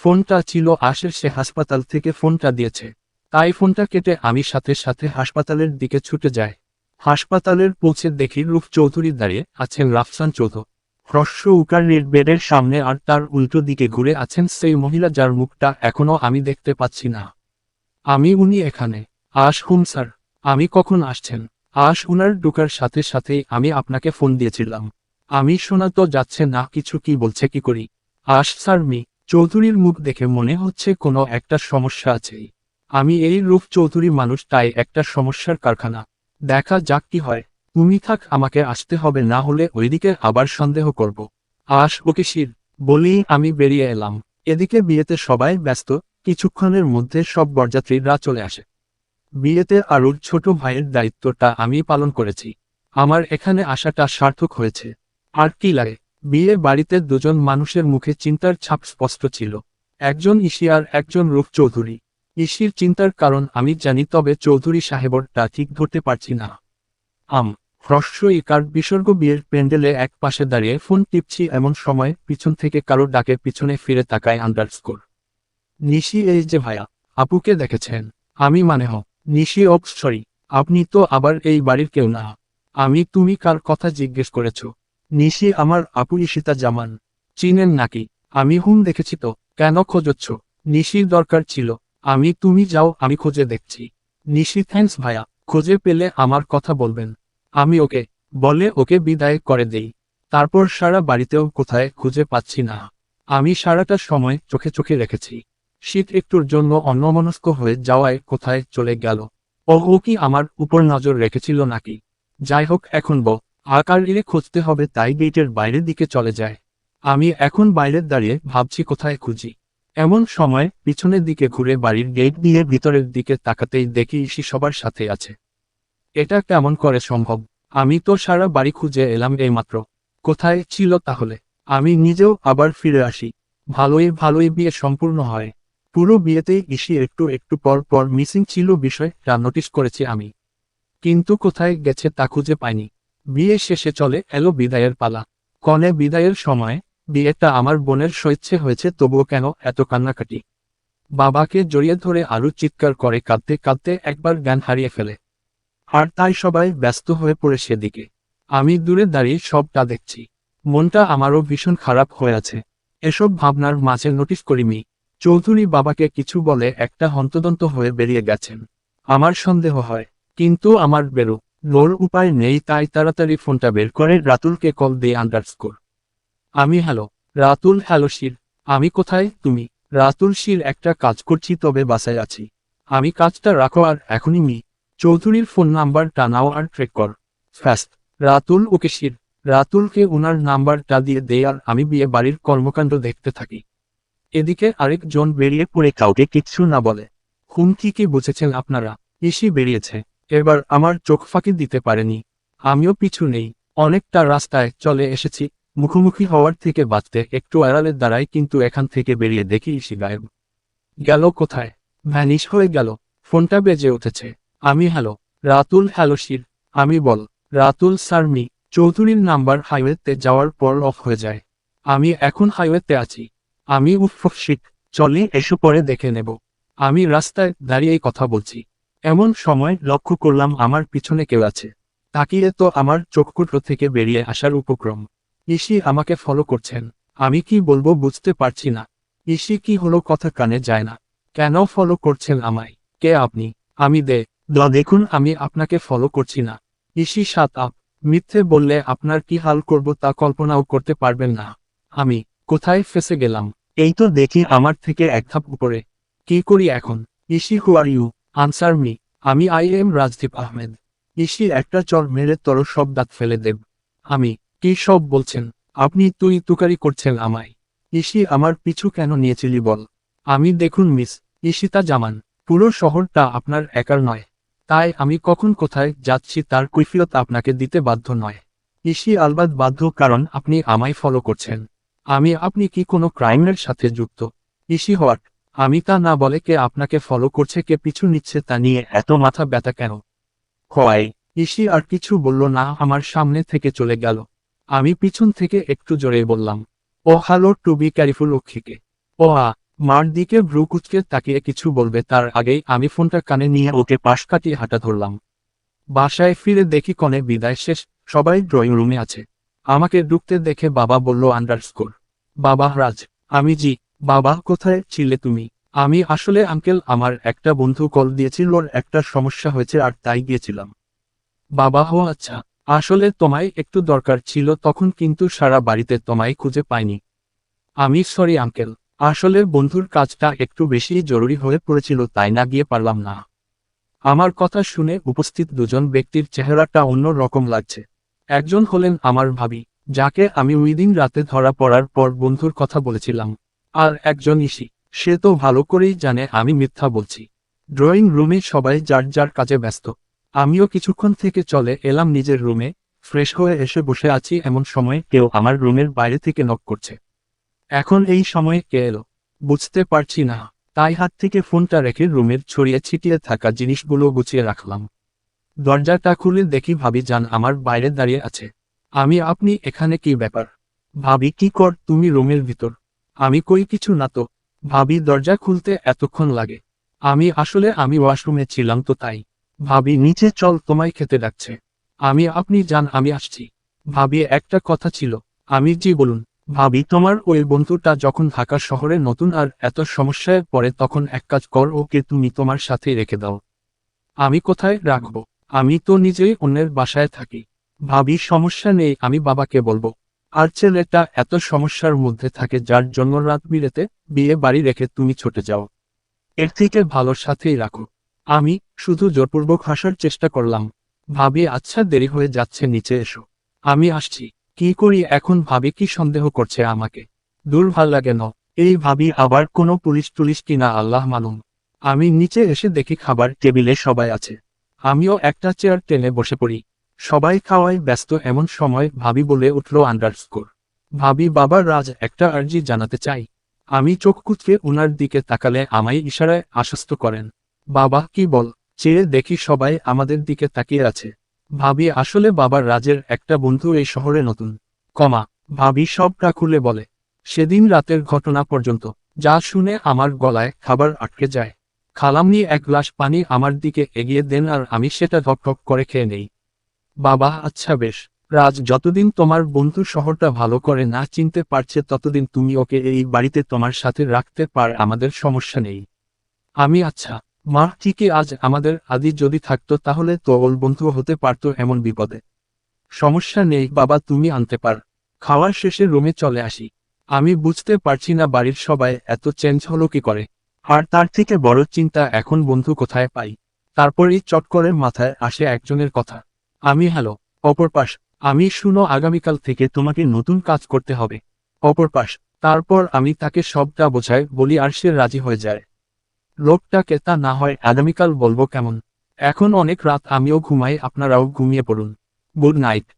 ফোনটা ছিল আশের সে হাসপাতাল থেকে ফোনটা দিয়েছে। তাই ফোনটা কেটে আমি সাথে সাথে হাসপাতালের দিকে ছুটে যাই। হাসপাতালের পৌঁছে দেখি রূপ চৌধুরী দাঁড়িয়ে আছেন রাফসান চৌধুরী। হ্রস্ব উকারের বেডের সামনে আর তার উল্টো দিকে ঘুরে আছেন সেই মহিলা যার মুখটা এখনও আমি দেখতে পাচ্ছি না। আমি উনি এখানে। আশ হুম, স্যার। আমি কখন আসছেন? আশ উনার ঢুকার সাথে সাথেই আমি আপনাকে ফোন দিয়েছিলাম। আমি শোনা তো যাচ্ছে না, কিছু কি বলছে, কি করি? আশ, স্যার, মি। চৌধুরীর মুখ দেখে মনে হচ্ছে কোনো একটা সমস্যা আছেই। আমি এই রূপ চৌধুরী মানুষ, তাই একটা সমস্যার কারখানা। দেখা যাক কি হয়। তুমি থাক, আমাকে আসতে হবে, না হলে ওইদিকে আবার সন্দেহ করব। আশ ওকে শির বলেই আমি বেরিয়ে এলাম। এদিকে বিয়েতে সবাই ব্যস্ত, কিছুক্ষণের মধ্যে সব বরযাত্রীরা চলে আসে। বিয়েতে আরুর ছোট ভাইয়ের দায়িত্বটা আমি পালন করেছি। আমার এখানে আসাটা সার্থক হয়েছে। আর কি লাগে? বিয়ে বাড়িতে দুজন মানুষের মুখে চিন্তার ছাপ স্পষ্ট ছিল। একজন ইসি আর একজন রূপ চৌধুরী। ইসির চিন্তার কারণ আমি জানি, তবে চৌধুরী সাহেবরটা ঠিক ধরতে পারছি না। আম, হ্রস্ব ইকার বিসর্গ বিয়ের প্যান্ডেলে এক পাশে দাঁড়িয়ে ফোন টিপছি এমন সময় পিছন থেকে কারও ডাকে পিছনে ফিরে তাকায় আন্ডারস্কোর। নিশি, এই যে ভাইয়া আপুকে দেখেছেন? আমি মানে হ। নিশি অপ সরি। আপনি তো আবার এই বাড়ির কেউ না। আমি, তুমি কার কথা জিজ্ঞেস করেছ? নিশি আমার আপু ইশিতা জামান। চিনেন নাকি? আমি হুম দেখেছি তো, কেন খোঁজচ্ছ? নিশির দরকার ছিল। আমি, তুমি যাও, আমি খোঁজে দেখছি। নিশি থ্যাঙ্কস ভাইয়া খোঁজে পেলে আমার কথা বলবেন। আমি ওকে, বলে ওকে বিদায় করে দেই। তারপর সারা বাড়িতেও কোথায় খুঁজে পাচ্ছি না। আমি সারাটা সময় চোখে চোখে রেখেছি। শীত একটুর জন্য অন্যমনস্ক হয়ে যাওয়ায় কোথায় চলে গেল। ও কি আমার উপর নজর রেখেছিল নাকি? যাই হোক, এখন ব। আকার ইলে খুঁজতে হবে তাই গেটের বাইরের দিকে চলে যায়। আমি এখন বাইরের দাঁড়িয়ে ভাবছি কোথায় খুঁজি। এমন সময় পিছনের দিকে ঘুরে বাড়ির গেট দিয়ে ভিতরের দিকে তাকাতেই দেখি ইসি সবার সাথে আছে। এটা কেমন করে সম্ভব? আমি তো সারা বাড়ি খুঁজে এলাম এইমাত্র। কোথায় ছিল তাহলে? আমি নিজেও আবার ফিরে আসি। ভালোই ভালোই বিয়ে সম্পূর্ণ হয়। পুরো বিয়েতেই ইসি একটু একটু পর পর মিসিং ছিল বিষয়টা নোটিশ করেছি আমি। কিন্তু কোথায় গেছে তা খুঁজে পাইনি। বিয়ে শেষে চলে, এলো বিদায়ের পালা। কনে বিদায়ের সময়, বিয়েটা আমার বোনের স্বেচ্ছে হয়েছে, তবুও কেন এত কান্নাকাটি? বাবাকে জড়িয়ে ধরে আরও চিৎকার করে, কাঁদতে কাঁদতে একবার জ্ঞান হারিয়ে ফেলে। আর তাই সবাই ব্যস্ত হয়ে পড়ে সেদিকে। আমি দূরে দাঁড়িয়ে সবটা দেখছি। মনটা আমারও ভীষণ খারাপ হয়ে আছে। এসব ভাবনার মাঝে নোটিস করিনি চৌধুরী বাবাকে কিছু বলে একটা হন্তদন্ত হয়ে বেরিয়ে গেছেন। আমার সন্দেহ হয়, কিন্তু আমার বেরো। লোর উপায় নেই তাই তাড়াতাড়ি ফোনটা বের করে রাতুলকে কল দিয়ে আন্ডারস্কোর আমি হ্যালো, রাতুল হ্যালো শির, আমি কোথায় তুমি? রাতুল শির, একটা কাজ করছি তবে বাসায় আছি। আমি কাজটা রাখো আর এখনই মি। চৌধুরীর ফোন নাম্বারটা নাও আর ট্রেক কর। Fast Ratul okay sir. রাতুলকে উনার নাম্বারটা দিয়ে দেয় আর আমি বিয়ে বাড়ির কর্মকাণ্ড দেখতে থাকি। এদিকে আরেকজন বেরিয়ে পড়ে কাউকে কিচ্ছু না বলে। হুমকি কি বুঝেছেন আপনারা? ইসি বেরিয়েছে। এবার আমার চোখ ফাঁকি দিতে পারেনি। আমিও পিছু নেই। অনেকটা রাস্তায় চলে এসেছি। মুখোমুখি হওয়ার থেকে বাঁচতে একটু আড়ালের দ্বারাই কিন্তু এখান থেকে বেরিয়ে দেখি ইসি গায়েব। গেল কোথায়? ভ্যানিশ হয়ে গেল। ফোনটা বেজে উঠেছে। আমি হ্যালো। Ratul hello sir. আমি বল। রাতুল সারমি চৌধুরীর নাম্বার হাইওয়েতে যাওয়ার পর অফ হয়ে যায়। আমি এখন হাইওয়েতে আছি। আমি উফ, শিট। চলে এসো পরে দেখে নেব। আমি রাস্তায় দাঁড়িয়েই কথা বলছি। এমন সময় লক্ষ্য করলাম আমার পিছনে কেউ আছে। তাকিয়ে তো আমার চোখকুট্রো থেকে বেরিয়ে আসার উপক্রম। ইসি আমাকে ফলো করছেন। আমি কি বলব বুঝতে পারছি না। ইসি কি হলো কথা কানে যায় না। কেন ফলো করছেন আমায়? কে আপনি? আমি দে। দ, দেখুন আমি আপনাকে ফলো করছি না। ইসি সাত আপ মিথ্যে বললে আপনার কি হাল করব তা কল্পনাও করতে পারবেন না। আমি, কোথায় ফেসে গেলাম? এই তো দেখি আমার থেকে এক ধাপ উপরে। কি করি এখন? EC who are you answer me, আমি আই এম রাজদীপ আহমেদ। ইসি একটা চর মেরে তর সব দাঁত ফেলে দেব। আমি, কি সব বলছেন? আপনি তুই তুকারি করছেন আমায়। ইসি আমার পিছু কেন নিয়েছিলি বল? আমি দেখুন মিস ইশিতা জামান, পুরো শহরটা আপনার একার নয়। তাই আমি কখন কোথায় যাচ্ছি তার কৈফিয়ত আপনাকে দিতে বাধ্য নয়। ইসি আলবাদ বাধ্য কারণ আপনি আমায় ফলো করছেন। আমি, আপনি কি কোনো ক্রাইমের সাথে যুক্ত? ইসি হোয়াট আমি তা না বলে কে আপনাকে ফলো করছে কে পিছু নিচ্ছে তা নিয়ে এত মাথা ব্যথা কেন? হয় ইসি আর কিছু বলল না আমার সামনে থেকে চলে গেল। আমি পিছন থেকে একটু জোরে বললাম ও হ্যালো টু বি ক্যারিফুল লক্ষ্মীকে। ও আ মার দিকে ভ্রু কুচকে তাকিয়ে কিছু বলবে তার আগেই আমি ফোনটা কানে নিয়ে ওকে পাশ কাটিয়ে হাঁটা ধরলাম। বাসায় ফিরে দেখি কনে বিদায় শেষ সবাই ড্রয়িং রুমে আছে। আমাকে ঢুকতে দেখে বাবা বলল আন্ডারস্কোর বাবা রাজ আমি জি বাবা, কোথায় ছিলে তুমি? আমি আসলে আঙ্কেল আমার একটা বন্ধু কল দিয়েছিল, ওর একটা সমস্যা হয়েছে আর তাই গিয়েছিলাম। বাবা হো আচ্ছা আসলে তোমায় একটু দরকার ছিল, তখন কিন্তু সারা বাড়িতে তোমায় খুঁজে পাইনি। আমি সরি আঙ্কেল আসলে বন্ধুর কাজটা একটু বেশি জরুরি হয়ে পড়েছিল, তাই না গিয়ে পারলাম না। আমার কথা শুনে উপস্থিত দুজন ব্যক্তির চেহারাটা অন্য রকম লাগছে। একজন হলেন আমার ভাবি, যাকে আমি উইদিন রাতে ধরা পড়ার পর বন্ধুর কথা বলেছিলাম। আর একজন ইসি। সে তো ভালো করেই জানে আমি মিথ্যা বলছি। ড্রয়িং রুমে সবাই যার যার কাজে ব্যস্ত। আমিও কিছুক্ষণ থেকে চলে এলাম নিজের রুমে, ফ্রেশ হয়ে এসে বসে আছি এমন সময় কেউ আমার রুমের বাইরে থেকে নক করছে। এখন এই সময়ে কে এলো? বুঝতে পারছি না। তাই হাত থেকে ফোনটা রেখে রুমের ছড়িয়ে ছিটিয়ে থাকা জিনিসগুলো গুছিয়ে রাখলাম। দরজাটা খুলে দেখি ভাবি যান আমার বাইরে দাঁড়িয়ে আছে। আমি, আপনি এখানে কি ব্যাপার? ভাবি, কি কর তুমি রুমের ভিতর? আমি কই কিছু না তো, ভাবি দরজা খুলতে এতক্ষণ লাগে। আমি আসলে আমি ওয়াশরুমে ছিলাম তো তাই। ভাবি, নিচে চল, তোমায় খেতে ডাকছে। আমি, আপনি যান, আমি আসছি। ভাবি, একটা কথা ছিল, আমি জি বলুন। ভাবি, তোমার ওই বন্ধুটা যখন ঢাকা শহরে নতুন আর এত সমস্যায় পড়ে তখন এক কাজ কর, ওকে তুমি তোমার সাথে রেখে দাও। আমি কোথায় রাখব? আমি তো নিজেই অন্যের বাসায় থাকি। ভাবি, সমস্যা নেই, আমি বাবাকে বলব। আর ছেলেটা এত সমস্যার মধ্যে থাকে যার জন্য রাত বিরেতে বিয়ে বাড়ি রেখে তুমি ছুটে যাও। এর থেকে ভালো সাথেই রাখো। আমি শুধু জোরপূর্বক হাসার চেষ্টা করলাম। ভাবি আচ্ছা দেরি হয়ে যাচ্ছে, নিচে এসো। আমি আসছি। কি করি এখন? ভাবি, কি সন্দেহ করছে আমাকে? দূর ভালো লাগে ন। এই ভাবি আবার কোনো পুলিশ টুলিশ কিনা আল্লাহ মালুম। আমি নিচে এসে দেখি খাবার টেবিলে সবাই আছে। আমিও একটা চেয়ার টেনে বসে পড়ি। সবাই খাওয়ায় ব্যস্ত এমন সময় ভাবি বলে উঠল আন্ডারস্কোর। ভাবি বাবার রাজ, একটা আর্জি জানাতে চাই। আমি চোখ কুচকে উনার দিকে তাকালে আমায় ইশারায় আশ্বস্ত করেন। বাবা, কি বল? চেয়ে দেখি সবাই আমাদের দিকে তাকিয়ে আছে। ভাবি, আসলে বাবার রাজের একটা বন্ধু এই শহরে নতুন। কমা, ভাবি সবটা খুলে বলে। সেদিন রাতের ঘটনা পর্যন্ত। যা শুনে আমার গলায় খাবার আটকে যায়। খালামনি এক গ্লাস পানি আমার দিকে এগিয়ে দেন আর আমি সেটা ঢক করে খেয়ে নেই। বাবা আচ্ছা বেশ। রাজ, যতদিন তোমার বন্ধু শহরটা ভালো করে না চিনতে পারছে, ততদিন তুমি ওকে এই বাড়িতে তোমার সাথে রাখতে পার, আমাদের সমস্যা নেই। আমি আচ্ছা। মা, ঠিকই, আজ আমাদের আদি যদি থাকতো তাহলে তো ওর বন্ধু হতে পারতো এমন বিপদে। সমস্যা নেই, বাবা, তুমি আনতে পার। খাওয়ার শেষে রুমে চলে আসি। আমি বুঝতে পারছি না বাড়ির সবাই এত চেঞ্জ হলো কি করে। আর তার থেকে বড় চিন্তা এখন বন্ধু কোথায় পাই? তারপরই চট করে মাথায় আসে একজনের কথা। আমি হ্যালো অপর পাশ আমি শুনো আগামীকাল থেকে তোমাকে নতুন কাজ করতে হবে। অপর পাশ তারপর আমি তাকে সবটা বোঝাই বলি আর সে রাজি হয়ে যায়। লোকটাকে তা না হয় আগামীকাল বলব কেমন। এখন অনেক রাত আমিও ঘুমাই, আপনারাও ঘুমিয়ে পড়ুন। Good night.